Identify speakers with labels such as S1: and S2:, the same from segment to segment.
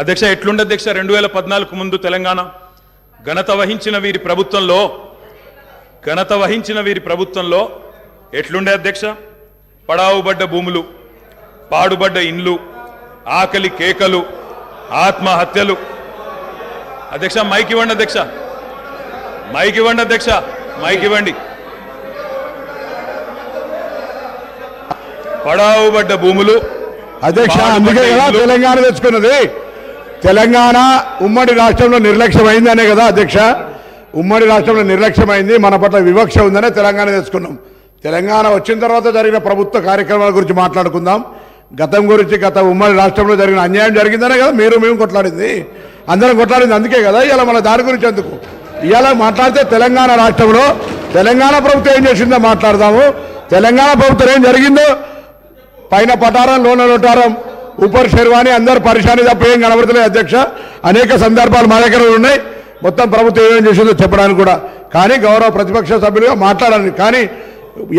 S1: అధ్యక్ష ఎట్లుండే అధ్యక్ష రెండు వేల పద్నాలుగు ముందు తెలంగాణ? ఘనత వహించిన వీరి ప్రభుత్వంలో ఘనత వహించిన వీరి ప్రభుత్వంలో ఎట్లుండే అధ్యక్ష? పడావుబడ్డ భూములు పాడుబడ్డ ఇండ్లు ఆకలి కేకలు ఆత్మహత్యలు. అధ్యక్ష మైక్ ఇవ్వండి అధ్యక్ష. మైక్ ఇవ్వండి అధ్యక్ష. మైక్ ఇవ్వండి. పడావుబడ్డ భూములు
S2: అధ్యక్ష అందుకే తెలంగాణ తెచ్చుకున్నది. తెలంగాణ ఉమ్మడి రాష్ట్రంలో నిర్లక్ష్యమైందనే కదా అధ్యక్ష? ఉమ్మడి రాష్ట్రంలో నిర్లక్ష్యమైంది మన పట్ల వివక్ష ఉందనే తెలంగాణ తెచ్చుకున్నాం. తెలంగాణ వచ్చిన తర్వాత జరిగిన ప్రభుత్వ కార్యక్రమాల గురించి మాట్లాడుకుందాం. గతం గురించి గత ఉమ్మడి రాష్ట్రంలో జరిగిన అన్యాయం జరిగిందనే కదా మీరు మేము కొట్లాడింది. అందరం కొట్లాడింది అందుకే కదా ఇవాళ మన దాని గురించి ఎందుకు? ఇవాళ మాట్లాడితే తెలంగాణ రాష్ట్రంలో తెలంగాణ ప్రభుత్వం ఏం చేసిందో మాట్లాడదాము. తెలంగాణ ప్రభుత్వం ఏం జరిగిందో? పైన పటారం లోన లోటారం. ఉపర్ శర్వాణి అందరు పరిశాని తప్ప ఏం కనబడతలేదు అధ్యక్ష? అనేక సందర్భాలు మా దగ్గర ఉన్నాయి. మొత్తం ప్రభుత్వం ఏమేం చేసిందో చెప్పడానికి కూడా. కానీ గౌరవ ప్రతిపక్ష సభ్యులుగా మాట్లాడాలి. కానీ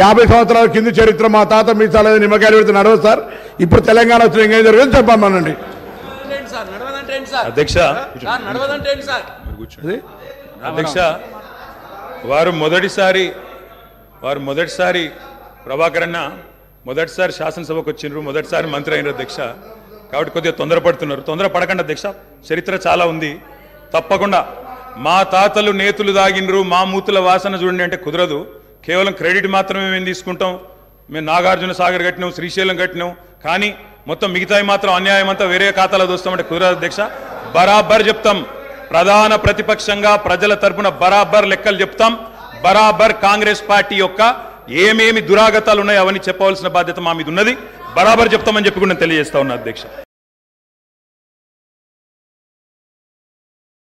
S2: యాభై సంవత్సరాల కింది చరిత్ర మా తాత మీ చాలా నిమ్మకాయలు పెడితే నడవదు సార్. ఇప్పుడు తెలంగాణ వచ్చిన ఇంకేం జరిగింది చెప్పమనండి
S3: ఏంటి సార్? నడవదంటే ఏంటి సార్?
S1: అధ్యక్ష అధ్యక్ష వారు మొదటిసారి వారు మొదటిసారి ప్రభాకర్ అన్న మొదటిసారి శాసనసభకు వచ్చిండ్రు మొదటిసారి మంత్రి అయినారు అధ్యక్ష కాబట్టి కొద్దిగా తొందరపడుతున్నారు. తొందర పడకండి అధ్యక్ష చరిత్ర చాలా ఉంది. తప్పకుండా. మా తాతలు నేతులు దాగిండ్రు మా మూతుల వాసన చూడండి అంటే కుదరదు. కేవలం క్రెడిట్ మాత్రమే మేము తీసుకుంటాం. మేము నాగార్జున సాగర్ కట్టినాం శ్రీశైలం కట్టినాం. కానీ మొత్తం మిగతాయి మాత్రం అన్యాయం అంతా వేరే ఖాతాలో దోస్తామంటే కుదరదు అధ్యక్ష బరాబర్ చెప్తాం. ప్రధాన ప్రతిపక్షంగా ప్రజల తరపున బరాబర్ లెక్కలు చెప్తాం. బరాబర్ కాంగ్రెస్ పార్టీ యొక్క ఏమేమి దురాగతాలు ఉన్నాయో అవన్నీ చెప్పవలసిన బాధ్యత మా మీద ఉన్నది బరాబర్ చెప్తామని చెప్పి కూడా నేను తెలియజేస్తా ఉన్నా అధ్యక్ష.